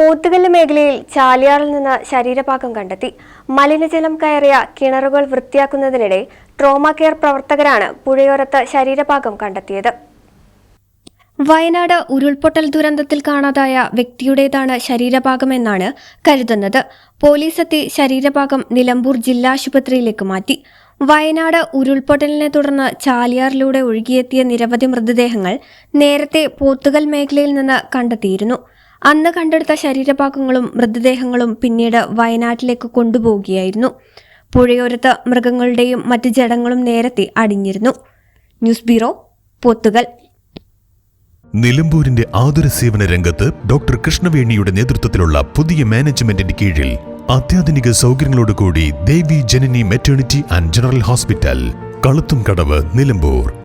പോത്തുകല്ല് മേഖലയിൽ ചാലിയാറിൽ നിന്ന് ശരീരഭാഗം കണ്ടെത്തി. മലിനജലം കയറിയ കിണറുകൾ വൃത്തിയാക്കുന്നതിനിടെ ട്രോമ കെയർ പ്രവർത്തകരാണ് പുഴയോരത്ത് ശരീരഭാഗം കണ്ടെത്തിയത്. വയനാട് ഉരുൾപൊട്ടൽ ദുരന്തത്തിൽ കാണാതായ വ്യക്തിയുടേതാണ് ശരീരഭാഗമെന്നാണ് കരുതുന്നത്. പോലീസെത്തി ശരീരഭാഗം നിലമ്പൂർ ജില്ലാ ആശുപത്രിയിലേക്ക് മാറ്റി. വയനാട് ഉരുൾപൊട്ടലിനെ തുടർന്ന് ചാലിയാറിലൂടെ ഒഴുകിയെത്തിയ നിരവധി മൃതദേഹങ്ങൾ നേരത്തെ പോത്തുകൽ മേഖലയിൽ നിന്ന് കണ്ടെത്തിയിരുന്നു. അന്ന് കണ്ടെടുത്ത ശരീരഭാഗങ്ങളും മൃതദേഹങ്ങളും പിന്നീട് വയനാട്ടിലേക്ക് കൊണ്ടുപോവുകയായിരുന്നു. പുഴയോരത്ത് മൃഗങ്ങളുടെയും മറ്റ് ജഡങ്ങളും നേരത്തെ അടിഞ്ഞിരുന്നു. News bureau Pothukal. നിലമ്പൂരിന്റെ ആതുര സേവന രംഗത്ത് ഡോക്ടർ കൃഷ്ണവേണിയുടെ നേതൃത്വത്തിലുള്ള പുതിയ മാനേജ്മെന്റിന്റെ കീഴിൽ അത്യാധുനിക സൗകര്യങ്ങളോടുകൂടി Devi Janani maternity and general hospital കളുത്തും കടവ് നിലമ്പൂർ.